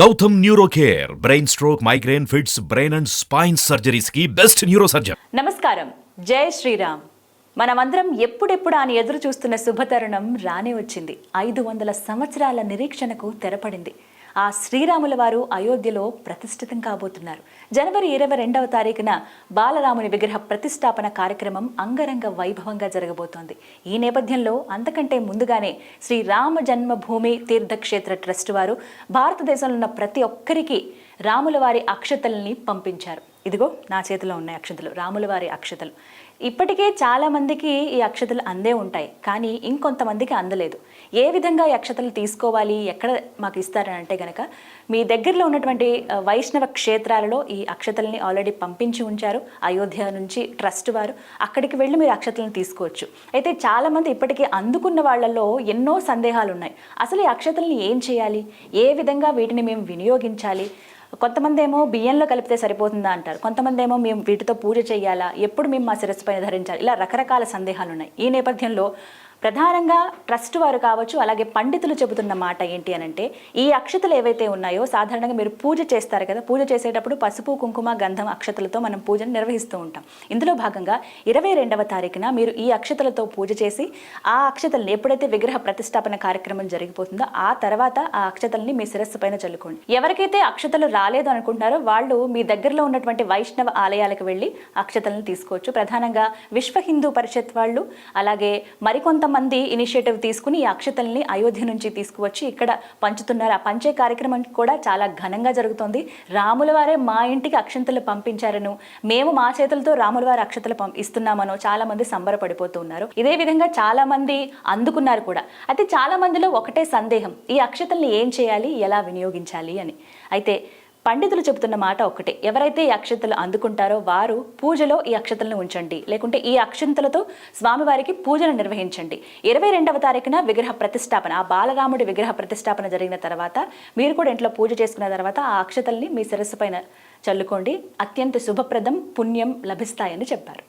Gautam neuro care brain stroke migraine fits brain and spine సర్జరీస్కి best neuro surgeon నమస్కారం. జై శ్రీరామ్. మనమందరం ఎప్పుడెప్పుడు అని ఎదురు చూస్తున్న శుభతరుణం రానే వచ్చింది. ఐదు వందల సంవత్సరాల నిరీక్షణకు తెరపడింది. ఆ శ్రీరాముల వారు అయోధ్యలో ప్రతిష్ఠితం కాబోతున్నారు. జనవరి ఇరవై రెండవ తారీఖున బాలరాముని విగ్రహ ప్రతిష్టాపన కార్యక్రమం అంగరంగ వైభవంగా జరగబోతోంది. ఈ నేపథ్యంలో అంతకంటే ముందుగానే శ్రీ రామ జన్మభూమి తీర్థక్షేత్ర ట్రస్ట్ వారు భారతదేశంలో ఉన్న ప్రతి ఒక్కరికి రాముల వారి అక్షతల్ని పంపించారు. ఇదిగో నా చేతిలో ఉన్నాయి అక్షతలు రాముల వారి అక్షతలు. ఇప్పటికే చాలామందికి ఈ అక్షతలు అందే ఉంటాయి కానీ ఇంకొంతమందికి అందలేదు. ఏ విధంగా ఈ అక్షతలు తీసుకోవాలి ఎక్కడ మాకు ఇస్తారని అంటే కనుక మీ దగ్గరలో ఉన్నటువంటి వైష్ణవ క్షేత్రాలలో ఈ అక్షతల్ని ఆల్రెడీ పంపించి ఉంచారు. అయోధ్య నుంచి ట్రస్ట్ వారు. అక్కడికి వెళ్ళి మీరు అక్షతలను తీసుకోవచ్చు. అయితే చాలామంది ఇప్పటికీ అందుకున్న వాళ్ళల్లో ఎన్నో సందేహాలు ఉన్నాయి అసలు ఈ అక్షతల్ని ఏం చేయాలి? ఏ విధంగా వీటిని మేము వినియోగించాలి? కొంతమంది ఏమో బియ్యంలో కలిపితే సరిపోతుందా అంటారు. కొంతమంది ఏమో మేము వీటితో పూజ చేయాలా? ఎప్పుడు మేము మా శిరస్సు పైన ధరించాలి? ఇలా రకరకాల సందేహాలు ఉన్నాయి ఈ నేపథ్యంలో ప్రధానంగా ట్రస్ట్ వారు కావచ్చు అలాగే పండితులు చెబుతున్న మాట ఏంటి అని అంటే ఈ అక్షతలు ఏవైతే ఉన్నాయో సాధారణంగా మీరు పూజ చేస్తారు కదా పూజ చేసేటప్పుడు పసుపు కుంకుమ గంధం అక్షతలతో మనం పూజను నిర్వహిస్తూ ఉంటాం. ఇందులో భాగంగా ఇరవై రెండవ తారీఖున మీరు ఈ అక్షతలతో పూజ చేసి ఆ అక్షతల్ని ఎప్పుడైతే విగ్రహ ప్రతిష్టాపన కార్యక్రమం జరిగిపోతుందో ఆ తర్వాత ఆ అక్షతల్ని మీ శిరస్సు పైన చల్లుకోండి. ఎవరికైతే అక్షతలు రాలేదు అనుకుంటారో వాళ్ళు మీ దగ్గరలో ఉన్నటువంటి వైష్ణవ ఆలయాలకు వెళ్ళి అక్షతలను తీసుకోవచ్చు. ప్రధానంగా విశ్వ హిందూ పరిషత్ వాళ్ళు అలాగే మరికొంత కొంతమంది ఇనిషియేటివ్ తీసుకుని ఈ అక్షతల్ని అయోధ్య నుంచి తీసుకువచ్చి ఇక్కడ పంచుతున్నారు. ఆ పంచే కార్యక్రమం కూడా చాలా ఘనంగా జరుగుతోంది. రాముల వారే మా ఇంటికి అక్షంతలు పంపించారను. మేము మా చేతులతో రాముల వారి అక్షతలు పం ఇస్తున్నామనో చాలా మంది సంబరపడిపోతూ ఉన్నారు. ఇదే విధంగా చాలా మంది అందుకున్నారు కూడా. అయితే చాలా మందిలో ఒకటే సందేహం. ఈ అక్షతల్ని ఏం చేయాలి? ఎలా వినియోగించాలి? అని. అయితే పండితులు చెబుతున్న మాట ఒకటే ఎవరైతే ఈ అక్షంతలు అందుకుంటారో వారు పూజలో ఈ అక్షతలను ఉంచండి. లేకుంటే ఈ అక్షంతలతో స్వామివారికి పూజను నిర్వహించండి. ఇరవై రెండవ తారీఖున విగ్రహ ప్రతిష్టాపన ఆ బాలరాముడి విగ్రహ ప్రతిష్టాపన జరిగిన తర్వాత మీరు కూడా ఇంట్లో పూజ చేసుకున్న తర్వాత ఆ అక్షతల్ని మీ శిరస్సు పైన చల్లుకోండి. అత్యంత శుభప్రదం పుణ్యం లభిస్తాయని చెప్పారు.